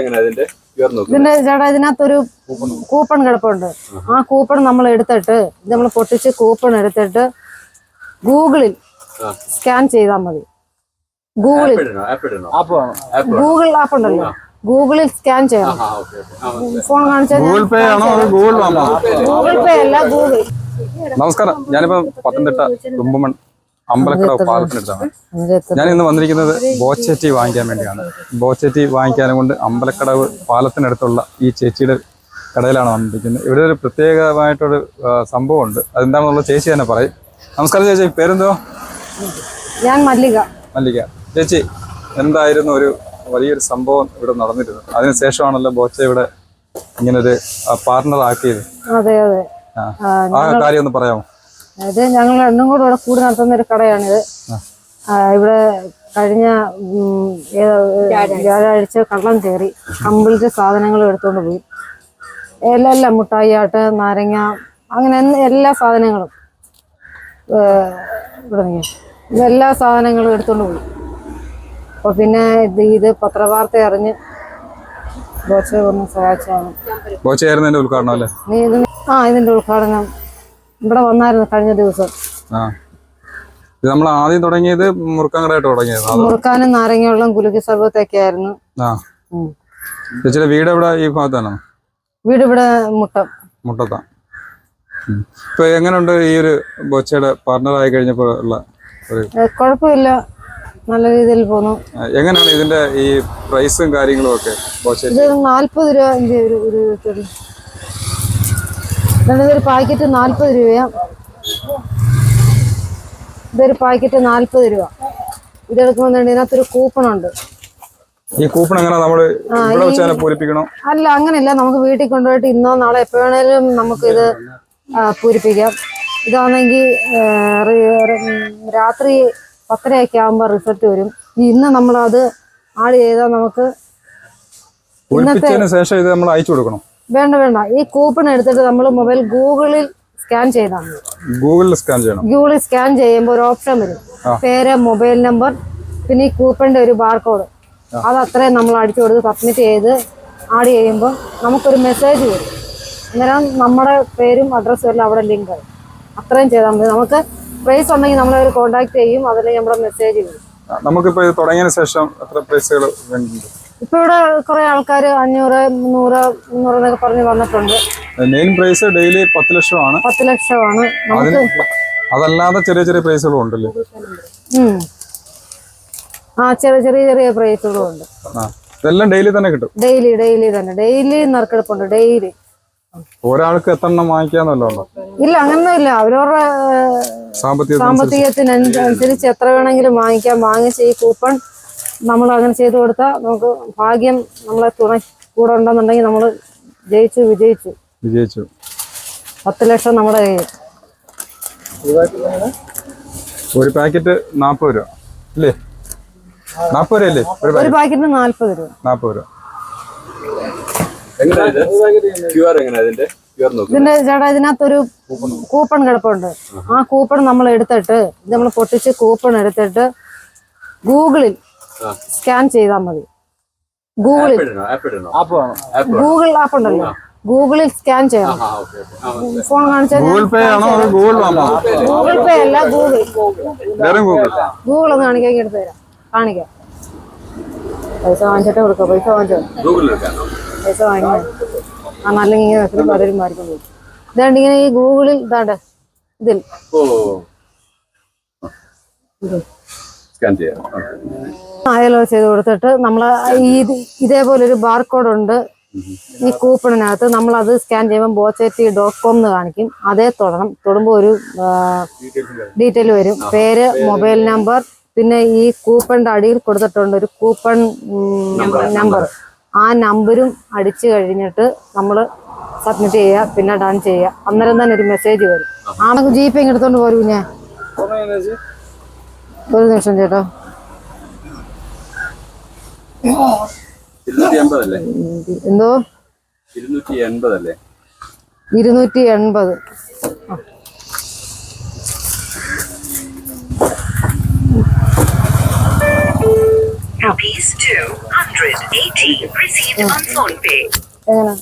ഇതിന്റെ ചേട്ടാ ഇതിനകത്തൊരു കൂപ്പൺ കിടപ്പുണ്ട്. ആ കൂപ്പൺ നമ്മൾ എടുത്തിട്ട് ഇത് നമ്മൾ പൊട്ടിച്ച് കൂപ്പൺ എടുത്തിട്ട് ഗൂഗിളിൽ. സ്കാൻ ചെയ്താൽ മതി. ഗൂഗിളിൽ. ആപ്പ് ആപ്പ് ഇടണോ? ആപ്പ് ആപ്പ് ഗൂഗിൾ ആപ്പ് ഉണ്ടല്ലോ. ഗൂഗിളിൽ സ്കാൻ ചെയ്യണം. ആ ഓക്കെ ഓക്കെ. ഫോൺ കാണിച്ചാൽ ഗൂഗിൾ പേ ആണോ അതോ ഗൂഗിൾ ആണോ ഗൂഗിൾ പേ അല്ല ഗൂഗിൾ. നമസ്കാരം. ഞാനിപ്പോ പത്തനംതിട്ട തുമ്പമൺ അമ്പലക്കട പാലത്തിനടുത്താണ്. ഞാൻ ഇന്ന് വന്നിരിക്കുന്നത് ബോച്ചേറ്റി വാങ്ങിക്കാൻ വേണ്ടിയാണ്. ബോച്ചേറ്റി വാങ്ങിക്കാനും കൊണ്ട് അമ്പലക്കടവ് പാലത്തിനടുത്തുള്ള ഈ ചേച്ചിയുടെ കടയിലാണ് വന്നിരിക്കുന്നത്. ഇവിടെ ഒരു പ്രത്യേകമായിട്ടൊരു സംഭവം സംഭവമുണ്ട്. അതെന്താണെന്നുള്ള ചേച്ചി തന്നെ പറയും. നമസ്കാരം ചേച്ചി പേരെന്തോ? ഞാൻ മല്ലിക. മല്ലിക. ചേച്ചി എന്തായിരുന്നു ഒരു വലിയൊരു സംഭവം ഇവിടെ നടന്നിരുന്നു അതിനുശേഷമാണല്ലോ ബോച്ച ഇവിടെ ഇങ്ങനൊരു പാർട്ണർ ആക്കിയത് അതെ അതെ. ആ. കാര്യം ഒന്ന് പറയാമോ? ഇത് ഞങ്ങൾ രണ്ടും കൂടെ ഇവിടെ കൂടി നടത്തുന്ന ഒരു കടയാണിത്. ആ, ഇവിടെ കഴിഞ്ഞ വ്യാഴാഴ്ച. കള്ളം കയറി കമ്പിളിച്ച് സാധനങ്ങൾ എടുത്തുകൊണ്ട് പോയി. എല്ലാ എല്ലാം മുട്ടായി ആട്ട് നാരങ്ങ അങ്ങനെ എല്ലാ സാധനങ്ങളും ഇവിടെ നിന്ന് എല്ലാ സാധനങ്ങളും എടുത്തുകൊണ്ട് പോയി. അപ്പോൾ പിന്നെ ഇത് ഇത് പത്രവാർത്ത അറിഞ്ഞ് ബോച്ച ഒന്ന് സഹായിച്ചാണ് ബോച്ചയായിരുന്നു ഉദ്ഘാടനം അല്ലേ? ആ ഇതിന്റെ ഉദ്ഘാടനം ഇവിടെ വന്നായിരുന്നു കഴിഞ്ഞ ദിവസം. ഇത് നമ്മൾ ആദ്യം തുടങ്ങിയത് മുറുക്കാങ്കടയായിട്ട് തുടങ്ങിയത് മുറുക്കാനും നാരങ്ങ കുലുക്കി സർബത്തൊക്കെ ആയിരുന്നു. ചേച്ചിയുടെ വീട് എവിടെ? ഈ ഭാഗത്താണോ? വീട് ഇവിടെ മുട്ടം. മുട്ടത്താ. ഇപ്പൊ എങ്ങനെയുണ്ട് ഈ ഒരു ബൊച്ചയുടെ പാർട്ണറായി കഴിഞ്ഞപ്പോൾ ഉള്ള ഒരു കുഴപ്പമില്ല. നല്ല രീതിയിൽ പോന്നു. എങ്ങനെയാണ് ഇതിന്റെ ഈ പ്രൈസും കാര്യങ്ങളും ഒക്കെ നാല്പത് രൂപ ഒരു ഇതൊരു പാക്കറ്റ് നാൽപ്പത് രൂപയാ. ഇതൊരു പാക്കറ്റ് നാൽപ്പത് രൂപ. ഇതെടുക്കുമ്പോൾ ഇതിനകത്തൊരു കൂപ്പൺ ഉണ്ട് ഈ കൂപ്പൺ എങ്ങനെ നമ്മൾ പൂരിപ്പിക്കണോ? അല്ല അങ്ങനെയല്ല. നമുക്ക് വീട്ടിൽ കൊണ്ടുപോയിട്ട് ഇന്നോ നാളെ എപ്പോ വേണേലും നമുക്ക് ഇത് പൂരിപ്പിക്കാം. ഇതാണെങ്കിൽ രാത്രി പത്തരയൊക്കെ ആകുമ്പോൾ റിസൾട്ട് വരും. ഇന്ന് നമ്മളത് ആഡ് ചെയ്താൽ നമുക്ക് ഇന്നത്തെ ശേഷം ഇത് നമ്മൾ അയച്ചു കൊടുക്കണം. വേണ്ട വേണ്ട. ഈ കൂപ്പൺ എടുത്തിട്ട് നമ്മൾ മൊബൈൽ ഗൂഗിളിൽ സ്കാൻ ചെയ്താൽ മതി. ഗൂഗിളിൽ സ്കാൻ ചെയ്യണം. ഗൂഗിളിൽ സ്കാൻ ചെയ്യുമ്പോൾ ഒരു ഓപ്ഷൻ വരും. പേര് മൊബൈൽ നമ്പർ പിന്നെ ഈ കൂപ്പണിന്റെ ഒരു ബാർകോഡ് അത് അത്രയും നമ്മൾ അടിച്ചു കൊടുത്ത് സബ്മിറ്റ് ചെയ്ത് ആഡ് ചെയ്യുമ്പോൾ നമുക്കൊരു മെസ്സേജ് വരും. അന്നേരം നമ്മുടെ പേരും അഡ്രസ്സും എല്ലാം അവിടെ ലിങ്ക് ആയി അത്രയും ചെയ്താൽ മതി. നമുക്ക് പ്രൈസ് ഉണ്ടെങ്കിൽ നമ്മളെ ഒരു കോൺടാക്ട് ചെയ്യും. അതിൽ നമ്മുടെ മെസ്സേജ് വരും. നമുക്കിപ്പോൾ നമുക്കിപ്പോ ഇത് തുടങ്ങിയതിന് ശേഷം എത്ര പ്രൈസുകൾ വേണ്ടിയിട്ടുണ്ട് ഇപ്പൊ ഇവിടെ കുറെ ആൾക്കാർ അഞ്ഞൂറ് മുന്നൂറ് മുന്നൂറ് എന്നൊക്കെ പറഞ്ഞ് വന്നിട്ടുണ്ട്. മെയിൻ പ്രൈസ് ഡെയിലി പത്ത് ലക്ഷമാണ്. പത്ത് ലക്ഷമാണ്. നമുക്ക് അതല്ലാതെ ചെറിയ ചെറിയ പ്രൈസുകളും ഉണ്ടല്ലേ? ആ ചെറിയ ചെറിയ ചെറിയ പ്രൈസുകളും ഉണ്ട്. ഇതെല്ലാം ഡെയിലി തന്നെ കിട്ടും. ഡെയിലി ഡെയിലി തന്നെ. ഡെയിലി നറുക്കെടുപ്പുണ്ട് ഡെയിലി. ഒരാൾക്ക് എത്ര എണ്ണം വാങ്ങിക്കാന്നല്ലോ ഇല്ല അങ്ങനൊന്നും ഇല്ല. അവരവരുടെ സാമ്പത്തികത്തിനനുസരിച്ച് എത്ര വേണമെങ്കിലും വാങ്ങിക്കാം. വാങ്ങിച്ച് ഈ കൂപ്പൺ നമ്മൾ അങ്ങനെ ചെയ്തു കൊടുത്താൽ നമുക്ക് ഭാഗ്യം നമ്മളെ തുണ കൂടെ ഉണ്ടെന്നുണ്ടെങ്കിൽ നമ്മൾ ജയിച്ചു വിജയിച്ചു. വിജയിച്ചു. പത്ത് ലക്ഷം നമ്മുടെ കയ്യിൽ. ഒരു പാക്കറ്റ് നാൽപ്പത് രൂപ. അല്ലേ നാൽപ്പത് രൂപ അല്ലേ ഒരു ഒരു പാക്കറ്റ്. പാക്കറ്റിന് നാല്പത് രൂപ. നാൽപ്പത് രൂപ. ഇതിന്റെ ചേട്ടാ ഇതിനകത്തൊരു കൂപ്പൺ കിടപ്പുണ്ട്. ആ കൂപ്പൺ നമ്മൾ എടുത്തിട്ട് ഇത് നമ്മൾ പൊട്ടിച്ച് കൂപ്പൺ എടുത്തിട്ട് ഗൂഗിളിൽ. സ്കാൻ ചെയ്താൽ മതി. ഗൂഗിളിൽ. ആപ്പ് ഇടണോ? ആപ്പ് ഇടണോ? ആപ്പ് ഗൂഗിൾ ആപ്പ് ഉണ്ടല്ലോ. ഗൂഗിളിൽ സ്കാൻ ചെയ്യണം. ആ ഓക്കെ ഓക്കെ. ഫോൺ കാണിച്ചാൽ ഗൂഗിൾ പേ ആണോ അതോ ഗൂഗിൾ ആണോ ഗൂഗിൾ പേ അല്ല ഗൂഗിൾ. വെറും ഗൂഗിൾ. ഒന്ന് കാണിക്കാൻ എടുത്തു തരാം. കാണിക്കാം. പൈസ വാങ്ങിച്ചിട്ട് കൊടുക്ക പൈസ വാങ്ങിച്ചോ? പൈസ വാങ്ങിക്കാം. ആ നല്ല ഇങ്ങനെ വെച്ചിട്ട് പലരും മാറിക്കൊണ്ട് പോകും. ഇതാണ്ട് ഇങ്ങനെ ഈ ഗൂഗിളിൽ ഇതാണ്ട് ഇതിൽ. ഓ. സ്കാൻ ചെയ്യാം. ആയാലോ ചെയ്ത് കൊടുത്തിട്ട് നമ്മൾ ഈ ഇതേപോലെ ഒരു ബാർകോഡ് ഉണ്ട് ഈ കൂപ്പണിനകത്ത് നമ്മൾ അത് സ്കാൻ ചെയ്യുമ്പോൾ ബോച്ചേറ്റി ഡോട്ട് കോം എന്ന് കാണിക്കും. അതേ തൊടണം. തൊടുമ്പോൾ ഒരു ഡീറ്റെയിൽ വരും. പേര് മൊബൈൽ നമ്പർ പിന്നെ ഈ കൂപ്പണിന്റെ അടിയിൽ കൊടുത്തിട്ടുണ്ട് ഒരു കൂപ്പൺ നമ്പർ. ആ നമ്പരും അടിച്ചു കഴിഞ്ഞിട്ട് നമ്മൾ സബ്മിറ്റ് ചെയ്യുക പിന്നെ ഡൺ ചെയ്യുക. അന്നേരം തന്നെ ഒരു മെസ്സേജ് വരും. ആ ജി പേ എടുത്തോണ്ട് പോരൂ ഞാൻ ഒരു നിമിഷം ചേട്ടോ. എന്തോ? ഇരുന്നൂറ്റി എൺപത് ആ rupees 218 received on phone pay. എങ്ങനെ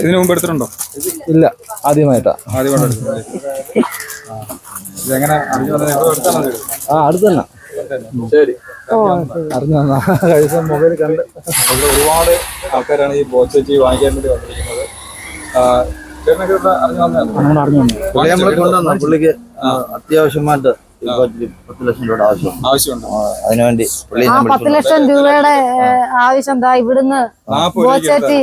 ഇതിനു മുമ്പ് എടുത്തിട്ടുണ്ടോ? ഇല്ല ആദ്യമായിട്ടാ? ആ. അടുത്തന്നെ. ശരി. അറിഞ്ഞു കഴിച്ച മൊബൈൽ കണ്ട്. ഇവിടെ ഒരുപാട് ആൾക്കാരാണ് ഈ ബോച്ചേച്ചി വാങ്ങിക്കാൻ വേണ്ടി വന്നിരിക്കുന്നത്. പുള്ളിക്ക് അത്യാവശ്യമായിട്ട് പത്ത് ലക്ഷം രൂപയുടെ ആവശ്യം ആവശ്യമുണ്ട്. അതിനുവേണ്ടി പുള്ളി പത്ത് ലക്ഷം രൂപയുടെ ആവശ്യം എന്താ ഇവിടുന്ന് ബോച്ചേറ്റി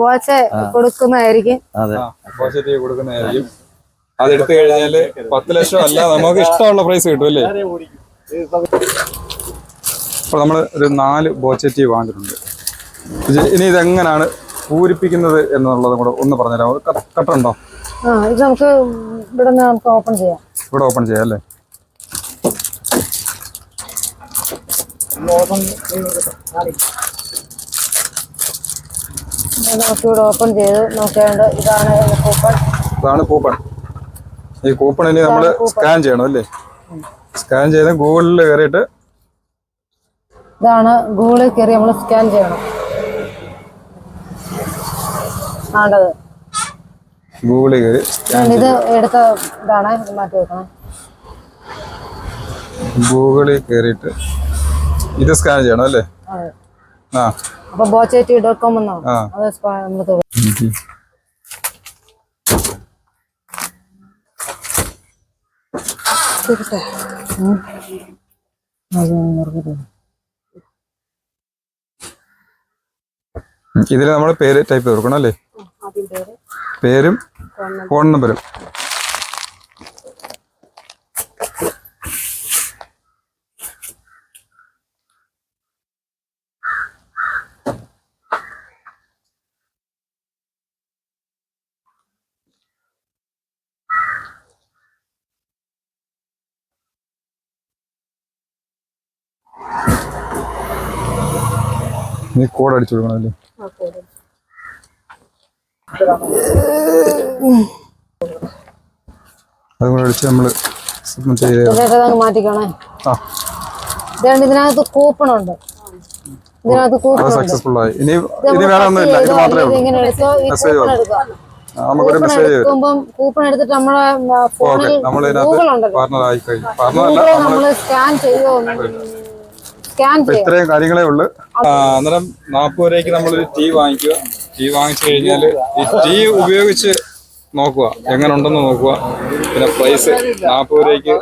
ബോച്ച കൊടുക്കുന്നതായിരിക്കും. അതെ. ബോച്ചേറ്റി കൊടുക്കുന്നതായിരിക്കും. അതെടുത്തു കഴിഞ്ഞാൽ പത്ത് ലക്ഷം അല്ല നമുക്ക് ഇഷ്ടമുള്ള പ്രൈസ് കിട്ടും അല്ലേ? അപ്പോൾ നമ്മൾ ഒരു നാല് ബോച്ചറ്റി വാങ്ങിയിട്ടുണ്ട്. ഇനി ഇതെങ്ങനെയാണ് പൂരിപ്പിക്കുന്നത് എന്നുള്ളതും കൂടെ ഒന്ന് പറഞ്ഞുതരാമോ? കട്ടുണ്ടോ ഇത് നമുക്ക് ഇവിടെ നമുക്ക് ഓപ്പൺ ചെയ്യാം. ഇവിടെ ഓപ്പൺ ചെയ്യാം അല്ലേ? നമുക്ക് ഇവിടെ ഓപ്പൺ ചെയ്ത് നോക്കേണ്ട ഇതാണ് കൂപ്പൺ. ഇതാണ് കൂപ്പൺ. ഈ കൂപ്പൺ ഇനി നമ്മൾ സ്കാൻ ചെയ്യണം അല്ലേ? സ്കാൻ ചെയ്ത് ഗൂഗിളിൽ കയറിയിട്ട് ഇതാണ് ഗൂഗിളിൽ കയറി നമ്മൾ സ്കാൻ ചെയ്യണം. ആണ്ടത്. ഗൂഗിളിൽ കയറി ഇത് എടുത്ത ഇതാണ് ഇത് മാറ്റി വെക്കണം. ഗൂഗിളിൽ കയറിയിട്ട് ഇത് സ്കാൻ ചെയ്യണം അല്ലേ? ആ. അപ്പൊ ബോച്ചേറ്റി ഡോട്ട് കോം എന്നോ? ആ. അത് ശരി. ഉം. അത് നിർത്തിട്ട്. ഇതിൽ നമ്മൾ പേര് ടൈപ്പ് ചെയ്ത് കൊടുക്കണം അല്ലേ? പേരും ഫോൺ നമ്പരും. നീ കോഡ് അടിച്ചു കൊടുക്കണം അല്ലേ? അതും കൂടെ അടിച്ച് സബ്മിറ്റ് ചെയ്ത് അങ്ങ് മാറ്റിക്കണേ ആ. ഇതുകൊണ്ട് ഇതിനകത്ത് കൂപ്പൺ ഉണ്ട്. ഇതിനകത്ത് കൂപ്പൺ സക്സസ്ഫുൾ ആയി. ഇനി ഇനി വേറെ ഒന്നുമില്ല. ഇത് മാത്രമേ ഉള്ളൂ. നമുക്കൊരു മെസ്സേജ് കൂപ്പൺ എടുത്തിട്ട് നമ്മളെ ഫോണിൽ നമ്മൾ പാർട്ണർ ആയി കഴിഞ്ഞു പാർട്ണർ അല്ല നമ്മൾ സ്കാൻ ചെയ്യും ഇത്രയും കാര്യങ്ങളേ ഉള്ളു. അന്നേരം നാൽപ്പത് രൂപയ്ക്ക് നമ്മളൊരു ടീ വാങ്ങിക്കുക. ടീ വാങ്ങിച്ചു കഴിഞ്ഞാൽ ഈ ടീ ഉപയോഗിച്ച് നോക്കുക. എങ്ങനെ ഉണ്ടെന്ന് നോക്കുക. പിന്നെ പ്രൈസ് നാൽപ്പത് രൂപയ്ക്ക്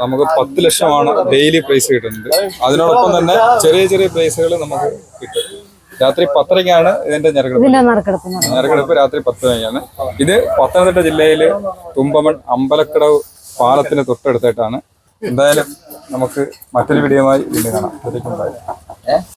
നമുക്ക് പത്ത് ലക്ഷമാണ് ഡെയിലി പ്രൈസ് കിട്ടുന്നത്. അതിനോടൊപ്പം തന്നെ ചെറിയ ചെറിയ പ്രൈസുകൾ നമുക്ക് കിട്ടും. രാത്രി പത്തരയ്ക്കാണ് ഇതിന്റെ ഞെരക്കെടുപ്പ്. ഞെരക്കെടുപ്പ് രാത്രി പത്ത് മണിക്കാണ്. ഇത് പത്തനംതിട്ട ജില്ലയിലെ തുമ്പമൺ അമ്പലക്കടവ് പാലത്തിന് തൊട്ടടുത്തായിട്ടാണ് എന്തായാലും നമുക്ക് മറ്റൊരു വീഡിയോയുമായി വീണ്ടും കാണാം.